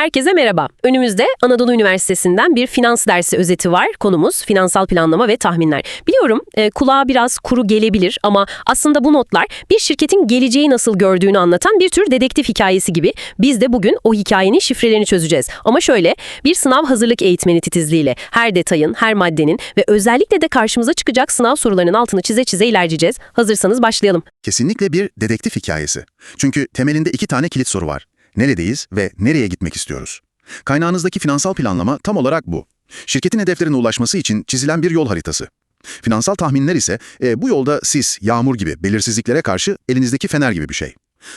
Herkese merhaba. Önümüzde Anadolu Üniversitesi'nden bir finans dersi özeti var. Konumuz finansal planlama ve tahminler. Biliyorum e, kulağa biraz kuru gelebilir ama aslında bu notlar bir şirketin geleceği nasıl gördüğünü anlatan bir tür dedektif hikayesi gibi. Biz de bugün o hikayenin şifrelerini çözeceğiz. Ama şöyle bir sınav hazırlık eğitmeni titizliğiyle her detayın, her maddenin ve özellikle de karşımıza çıkacak sınav sorularının altını çize çize ilerleyeceğiz. Hazırsanız başlayalım. Kesinlikle bir dedektif hikayesi. Çünkü temelinde iki tane kilit soru var. Neredeyiz ve nereye gitmek istiyoruz? Kaynağınızdaki finansal planlama tam olarak bu. Şirketin hedeflerine ulaşması için çizilen bir yol haritası. Finansal tahminler ise e, bu yolda sis, yağmur gibi belirsizliklere karşı elinizdeki fener gibi bir şey.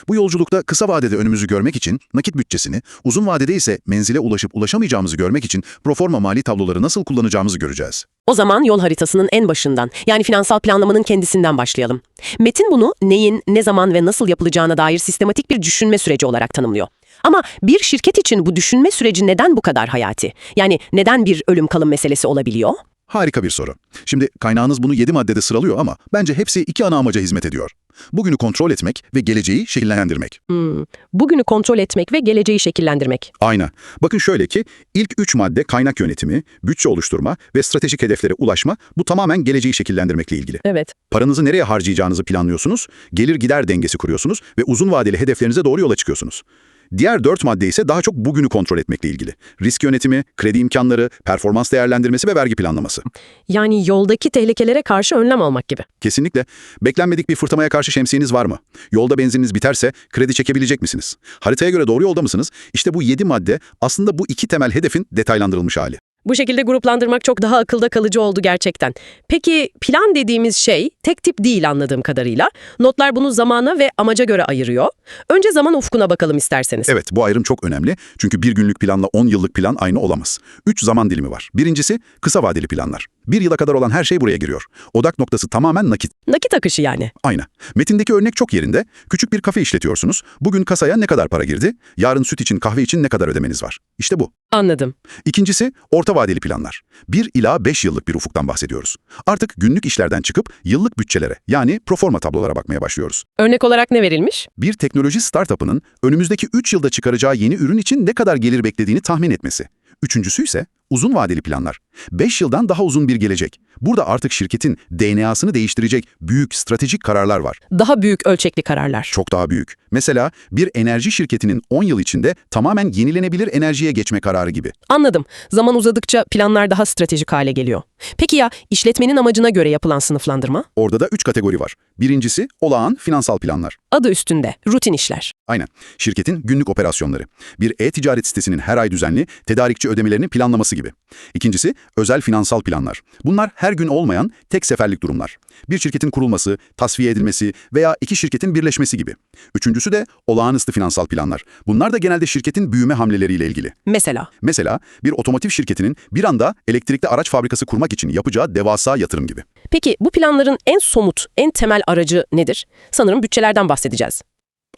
Bu yolculukta kısa vadede önümüzü görmek için nakit bütçesini, uzun vadede ise menzile ulaşıp ulaşamayacağımızı görmek için proforma mali tabloları nasıl kullanacağımızı göreceğiz. O zaman yol haritasının en başından yani finansal planlamanın kendisinden başlayalım. Metin bunu neyin, ne zaman ve nasıl yapılacağına dair sistematik bir düşünme süreci olarak tanımlıyor. Ama bir şirket için bu düşünme süreci neden bu kadar hayati? Yani neden bir ölüm kalım meselesi olabiliyor? Harika bir soru. Şimdi kaynağınız bunu 7 maddede sıralıyor ama bence hepsi iki ana amaca hizmet ediyor. Bugünü kontrol etmek ve geleceği şekillendirmek. Hmm, bugünü kontrol etmek ve geleceği şekillendirmek. Aynen. Bakın şöyle ki ilk üç madde kaynak yönetimi, bütçe oluşturma ve stratejik hedeflere ulaşma bu tamamen geleceği şekillendirmekle ilgili. Evet. Paranızı nereye harcayacağınızı planlıyorsunuz, gelir gider dengesi kuruyorsunuz ve uzun vadeli hedeflerinize doğru yola çıkıyorsunuz. Diğer dört madde ise daha çok bugünü kontrol etmekle ilgili. Risk yönetimi, kredi imkanları, performans değerlendirmesi ve vergi planlaması. Yani yoldaki tehlikelere karşı önlem almak gibi. Kesinlikle. Beklenmedik bir fırtınaya karşı şemsiyeniz var mı? Yolda benzininiz biterse kredi çekebilecek misiniz? Haritaya göre doğru yolda mısınız? İşte bu 7 madde aslında bu iki temel hedefin detaylandırılmış hali. Bu şekilde gruplandırmak çok daha akılda kalıcı oldu gerçekten. Peki plan dediğimiz şey tek tip değil anladığım kadarıyla. Notlar bunu zamana ve amaca göre ayırıyor. Önce zaman ufkuna bakalım isterseniz. Evet, bu ayrım çok önemli. Çünkü bir günlük planla 10 yıllık plan aynı olamaz. 3 zaman dilimi var. Birincisi kısa vadeli planlar. Bir yıla kadar olan her şey buraya giriyor. Odak noktası tamamen nakit. Nakit akışı yani. Aynı. Metindeki örnek çok yerinde. Küçük bir kafe işletiyorsunuz. Bugün kasaya ne kadar para girdi? Yarın süt için kahve için ne kadar ödemeniz var? İşte bu. Anladım. İkincisi orta vadeli planlar. 1 ila 5 yıllık bir ufuktan bahsediyoruz. Artık günlük işlerden çıkıp yıllık bütçelere yani proforma tablolara bakmaya başlıyoruz. Örnek olarak ne verilmiş? Bir teknoloji startup'ının önümüzdeki 3 yılda çıkaracağı yeni ürün için ne kadar gelir beklediğini tahmin etmesi. Üçüncüsü ise uzun vadeli planlar. 5 yıldan daha uzun bir gelecek. Burada artık şirketin DNA'sını değiştirecek büyük stratejik kararlar var. Daha büyük ölçekli kararlar. Çok daha büyük. Mesela bir enerji şirketinin 10 yıl içinde tamamen yenilenebilir enerjiye geçme kararı gibi. Anladım. Zaman uzadıkça planlar daha stratejik hale geliyor. Peki ya işletmenin amacına göre yapılan sınıflandırma? Orada da 3 kategori var. Birincisi olağan finansal planlar. Adı üstünde. Rutin işler. Aynen. Şirketin günlük operasyonları. Bir e-ticaret sitesinin her ay düzenli tedarikçi ödemelerini planlaması gibi. İkincisi özel finansal planlar. Bunlar her gün olmayan tek seferlik durumlar. Bir şirketin kurulması, tasfiye edilmesi veya iki şirketin birleşmesi gibi. Üçüncüsü de olağanüstü finansal planlar. Bunlar da genelde şirketin büyüme hamleleriyle ilgili. Mesela Mesela bir otomotiv şirketinin bir anda elektrikli araç fabrikası kurmak için yapacağı devasa yatırım gibi. Peki bu planların en somut, en temel aracı nedir? Sanırım bütçelerden bahsedeceğiz.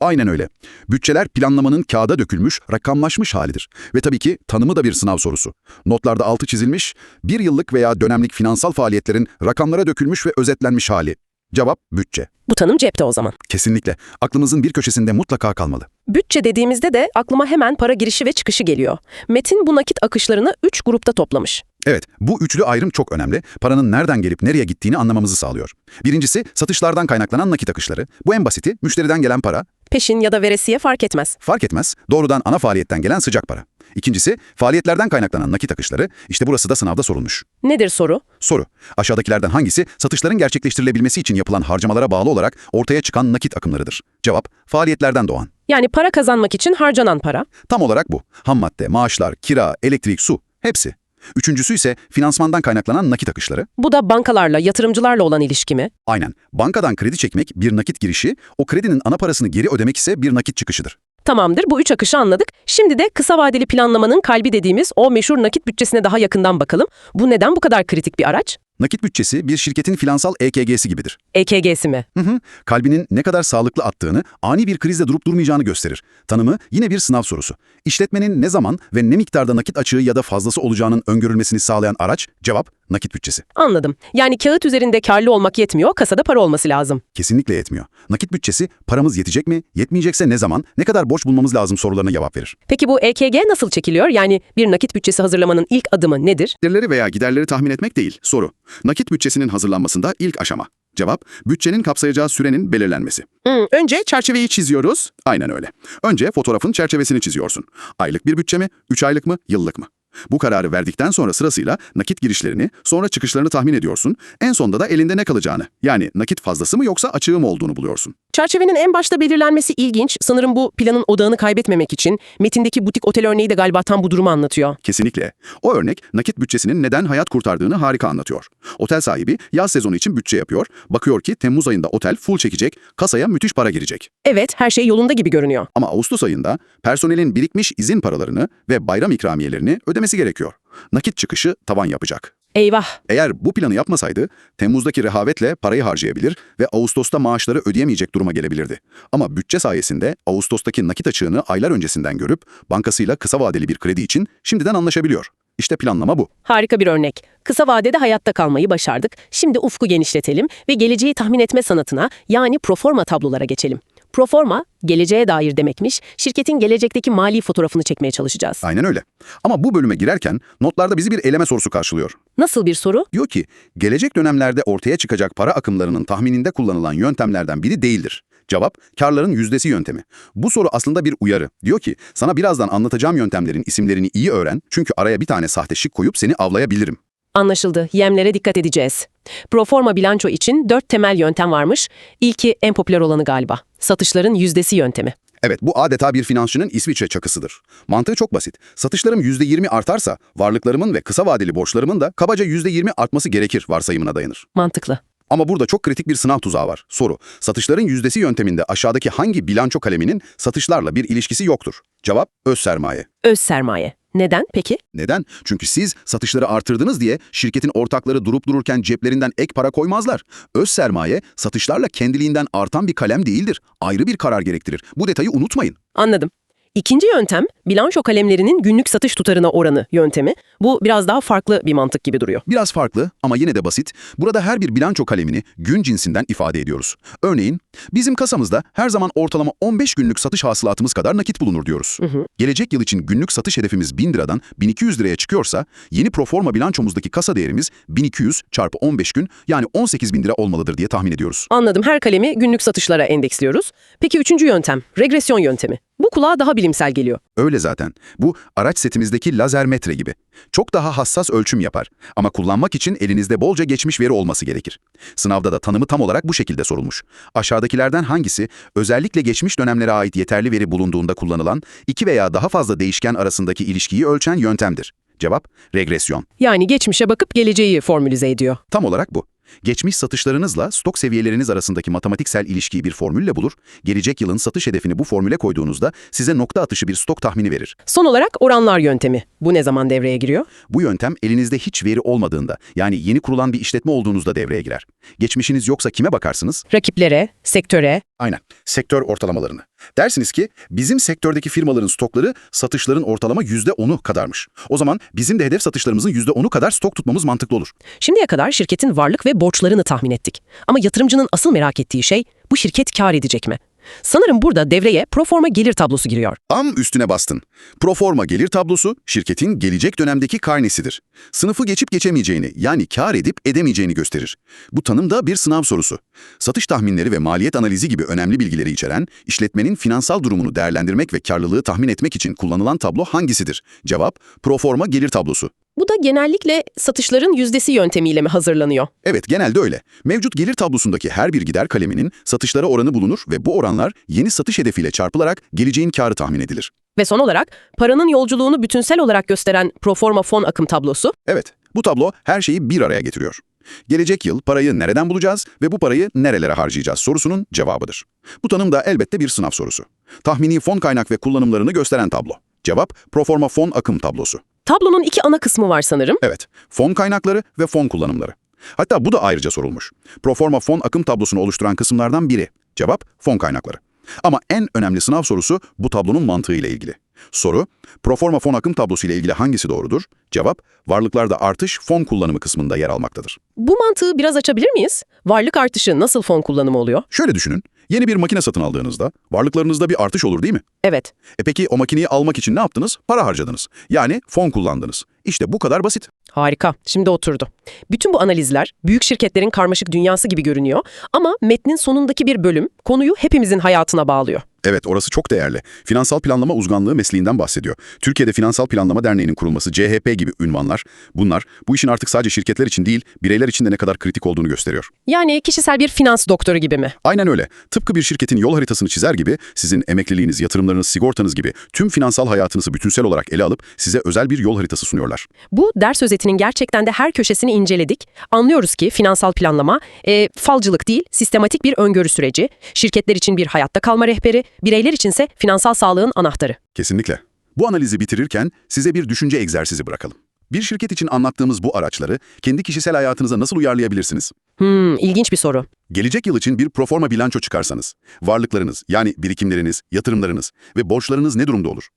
Aynen öyle. Bütçeler planlamanın kağıda dökülmüş, rakamlaşmış halidir. Ve tabii ki tanımı da bir sınav sorusu. Notlarda altı çizilmiş, bir yıllık veya dönemlik finansal faaliyetlerin rakamlara dökülmüş ve özetlenmiş hali. Cevap bütçe. Bu tanım cepte o zaman. Kesinlikle. Aklımızın bir köşesinde mutlaka kalmalı. Bütçe dediğimizde de aklıma hemen para girişi ve çıkışı geliyor. Metin bu nakit akışlarını 3 grupta toplamış. Evet, bu üçlü ayrım çok önemli. Paranın nereden gelip nereye gittiğini anlamamızı sağlıyor. Birincisi, satışlardan kaynaklanan nakit akışları. Bu en basiti, müşteriden gelen para. Peşin ya da veresiye fark etmez. Fark etmez, doğrudan ana faaliyetten gelen sıcak para. İkincisi, faaliyetlerden kaynaklanan nakit akışları. İşte burası da sınavda sorulmuş. Nedir soru? Soru, aşağıdakilerden hangisi satışların gerçekleştirilebilmesi için yapılan harcamalara bağlı olarak ortaya çıkan nakit akımlarıdır? Cevap, faaliyetlerden doğan. Yani para kazanmak için harcanan para. Tam olarak bu. Ham madde, maaşlar, kira, elektrik, su, hepsi. Üçüncüsü ise finansmandan kaynaklanan nakit akışları. Bu da bankalarla, yatırımcılarla olan ilişki mi? Aynen. Bankadan kredi çekmek bir nakit girişi, o kredinin ana parasını geri ödemek ise bir nakit çıkışıdır. Tamamdır, bu üç akışı anladık. Şimdi de kısa vadeli planlamanın kalbi dediğimiz o meşhur nakit bütçesine daha yakından bakalım. Bu neden bu kadar kritik bir araç? Nakit bütçesi bir şirketin finansal EKG'si gibidir. EKG'si mi? Hı hı. Kalbinin ne kadar sağlıklı attığını, ani bir krizde durup durmayacağını gösterir. Tanımı yine bir sınav sorusu. İşletmenin ne zaman ve ne miktarda nakit açığı ya da fazlası olacağının öngörülmesini sağlayan araç, cevap nakit bütçesi. Anladım. Yani kağıt üzerinde karlı olmak yetmiyor, kasada para olması lazım. Kesinlikle yetmiyor. Nakit bütçesi paramız yetecek mi, yetmeyecekse ne zaman, ne kadar borç bulmamız lazım sorularına cevap verir. Peki bu EKG nasıl çekiliyor? Yani bir nakit bütçesi hazırlamanın ilk adımı nedir? Gelirleri veya giderleri tahmin etmek değil, soru. Nakit bütçesinin hazırlanmasında ilk aşama. Cevap, bütçenin kapsayacağı sürenin belirlenmesi. Hmm, Önce çerçeveyi çiziyoruz. Aynen öyle. Önce fotoğrafın çerçevesini çiziyorsun. Aylık bir bütçe mi, 3 aylık mı, yıllık mı? Bu kararı verdikten sonra sırasıyla nakit girişlerini, sonra çıkışlarını tahmin ediyorsun. En sonda da elinde ne kalacağını, yani nakit fazlası mı yoksa açığı mı olduğunu buluyorsun. Çerçevenin en başta belirlenmesi ilginç. Sanırım bu planın odağını kaybetmemek için. Metindeki butik otel örneği de galiba tam bu durumu anlatıyor. Kesinlikle. O örnek nakit bütçesinin neden hayat kurtardığını harika anlatıyor. Otel sahibi yaz sezonu için bütçe yapıyor. Bakıyor ki Temmuz ayında otel full çekecek, kasaya müthiş para girecek. Evet, her şey yolunda gibi görünüyor. Ama Ağustos ayında personelin birikmiş izin paralarını ve bayram ikramiyelerini ödemesi gerekiyor. Nakit çıkışı tavan yapacak. Eyvah. Eğer bu planı yapmasaydı, Temmuz'daki rehavetle parayı harcayabilir ve Ağustos'ta maaşları ödeyemeyecek duruma gelebilirdi. Ama bütçe sayesinde Ağustos'taki nakit açığını aylar öncesinden görüp bankasıyla kısa vadeli bir kredi için şimdiden anlaşabiliyor. İşte planlama bu. Harika bir örnek. Kısa vadede hayatta kalmayı başardık. Şimdi ufku genişletelim ve geleceği tahmin etme sanatına yani proforma tablolara geçelim. Proforma, geleceğe dair demekmiş. Şirketin gelecekteki mali fotoğrafını çekmeye çalışacağız. Aynen öyle. Ama bu bölüme girerken notlarda bizi bir eleme sorusu karşılıyor. Nasıl bir soru? Diyor ki, gelecek dönemlerde ortaya çıkacak para akımlarının tahmininde kullanılan yöntemlerden biri değildir. Cevap, karların yüzdesi yöntemi. Bu soru aslında bir uyarı. Diyor ki, sana birazdan anlatacağım yöntemlerin isimlerini iyi öğren çünkü araya bir tane sahte şık koyup seni avlayabilirim. Anlaşıldı. Yemlere dikkat edeceğiz. Proforma bilanço için dört temel yöntem varmış. İlki en popüler olanı galiba. Satışların yüzdesi yöntemi. Evet, bu adeta bir finansçının İsviçre çakısıdır. Mantığı çok basit. Satışlarım %20 artarsa, varlıklarımın ve kısa vadeli borçlarımın da kabaca %20 artması gerekir varsayımına dayanır. Mantıklı. Ama burada çok kritik bir sınav tuzağı var. Soru, satışların yüzdesi yönteminde aşağıdaki hangi bilanço kaleminin satışlarla bir ilişkisi yoktur? Cevap, öz sermaye. Öz sermaye. Neden peki? Neden? Çünkü siz satışları artırdınız diye şirketin ortakları durup dururken ceplerinden ek para koymazlar. Öz sermaye satışlarla kendiliğinden artan bir kalem değildir. Ayrı bir karar gerektirir. Bu detayı unutmayın. Anladım. İkinci yöntem, bilanço kalemlerinin günlük satış tutarına oranı yöntemi. Bu biraz daha farklı bir mantık gibi duruyor. Biraz farklı ama yine de basit. Burada her bir bilanço kalemini gün cinsinden ifade ediyoruz. Örneğin bizim kasamızda her zaman ortalama 15 günlük satış hasılatımız kadar nakit bulunur diyoruz. Gelecek yıl için günlük satış hedefimiz 1000 liradan 1200 liraya çıkıyorsa yeni proforma bilançomuzdaki kasa değerimiz 1200 çarpı 15 gün yani 18 bin lira olmalıdır diye tahmin ediyoruz. Anladım. Her kalemi günlük satışlara endeksliyoruz. Peki üçüncü yöntem, regresyon yöntemi. Kulağa daha bilimsel geliyor. Öyle zaten. Bu araç setimizdeki lazer metre gibi. Çok daha hassas ölçüm yapar. Ama kullanmak için elinizde bolca geçmiş veri olması gerekir. Sınavda da tanımı tam olarak bu şekilde sorulmuş. Aşağıdakilerden hangisi özellikle geçmiş dönemlere ait yeterli veri bulunduğunda kullanılan iki veya daha fazla değişken arasındaki ilişkiyi ölçen yöntemdir? Cevap, regresyon. Yani geçmişe bakıp geleceği formülize ediyor. Tam olarak bu. Geçmiş satışlarınızla stok seviyeleriniz arasındaki matematiksel ilişkiyi bir formülle bulur, gelecek yılın satış hedefini bu formüle koyduğunuzda size nokta atışı bir stok tahmini verir. Son olarak oranlar yöntemi. Bu ne zaman devreye giriyor? Bu yöntem elinizde hiç veri olmadığında, yani yeni kurulan bir işletme olduğunuzda devreye girer. Geçmişiniz yoksa kime bakarsınız? Rakiplere, sektöre, Aynen, sektör ortalamalarını. Dersiniz ki bizim sektördeki firmaların stokları satışların ortalama %10'u kadarmış. O zaman bizim de hedef satışlarımızın %10'u kadar stok tutmamız mantıklı olur. Şimdiye kadar şirketin varlık ve borçlarını tahmin ettik. Ama yatırımcının asıl merak ettiği şey bu şirket kar edecek mi? Sanırım burada devreye proforma gelir tablosu giriyor. Tam üstüne bastın. Proforma gelir tablosu şirketin gelecek dönemdeki karnesidir. Sınıfı geçip geçemeyeceğini yani kar edip edemeyeceğini gösterir. Bu tanım da bir sınav sorusu. Satış tahminleri ve maliyet analizi gibi önemli bilgileri içeren, işletmenin finansal durumunu değerlendirmek ve karlılığı tahmin etmek için kullanılan tablo hangisidir? Cevap, proforma gelir tablosu. Bu da genellikle satışların yüzdesi yöntemiyle mi hazırlanıyor? Evet, genelde öyle. Mevcut gelir tablosundaki her bir gider kaleminin satışlara oranı bulunur ve bu oranlar yeni satış hedefiyle çarpılarak geleceğin karı tahmin edilir. Ve son olarak paranın yolculuğunu bütünsel olarak gösteren proforma fon akım tablosu. Evet, bu tablo her şeyi bir araya getiriyor. Gelecek yıl parayı nereden bulacağız ve bu parayı nerelere harcayacağız sorusunun cevabıdır. Bu tanım da elbette bir sınav sorusu. Tahmini fon kaynak ve kullanımlarını gösteren tablo. Cevap, proforma fon akım tablosu. Tablonun iki ana kısmı var sanırım. Evet, fon kaynakları ve fon kullanımları. Hatta bu da ayrıca sorulmuş. Proforma fon akım tablosunu oluşturan kısımlardan biri. Cevap, fon kaynakları. Ama en önemli sınav sorusu bu tablonun mantığıyla ilgili. Soru, proforma fon akım tablosu ile ilgili hangisi doğrudur? Cevap, varlıklarda artış fon kullanımı kısmında yer almaktadır. Bu mantığı biraz açabilir miyiz? Varlık artışı nasıl fon kullanımı oluyor? Şöyle düşünün, yeni bir makine satın aldığınızda varlıklarınızda bir artış olur değil mi? Evet. E peki o makineyi almak için ne yaptınız? Para harcadınız. Yani fon kullandınız. İşte bu kadar basit. Harika. Şimdi oturdu. Bütün bu analizler büyük şirketlerin karmaşık dünyası gibi görünüyor ama metnin sonundaki bir bölüm konuyu hepimizin hayatına bağlıyor. Evet, orası çok değerli. Finansal planlama uzmanlığı mesleğinden bahsediyor. Türkiye'de Finansal Planlama Derneği'nin kurulması, CHP gibi ünvanlar, bunlar bu işin artık sadece şirketler için değil, bireyler için de ne kadar kritik olduğunu gösteriyor. Yani kişisel bir finans doktoru gibi mi? Aynen öyle. Tıpkı bir şirketin yol haritasını çizer gibi, sizin emekliliğiniz, yatırımlarınız, sigortanız gibi tüm finansal hayatınızı bütünsel olarak ele alıp size özel bir yol haritası sunuyorlar. Bu ders özetinin gerçekten de her köşesini inceledik. Anlıyoruz ki finansal planlama e, falcılık değil, sistematik bir öngörü süreci, şirketler için bir hayatta kalma rehberi, bireyler içinse finansal sağlığın anahtarı. Kesinlikle. Bu analizi bitirirken size bir düşünce egzersizi bırakalım. Bir şirket için anlattığımız bu araçları kendi kişisel hayatınıza nasıl uyarlayabilirsiniz? Hmm, ilginç bir soru. Gelecek yıl için bir proforma bilanço çıkarsanız, varlıklarınız yani birikimleriniz, yatırımlarınız ve borçlarınız ne durumda olur?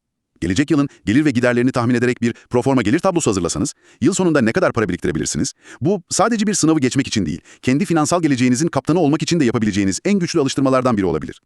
Gelecek yılın gelir ve giderlerini tahmin ederek bir proforma gelir tablosu hazırlasanız, yıl sonunda ne kadar para biriktirebilirsiniz? Bu sadece bir sınavı geçmek için değil, kendi finansal geleceğinizin kaptanı olmak için de yapabileceğiniz en güçlü alıştırmalardan biri olabilir.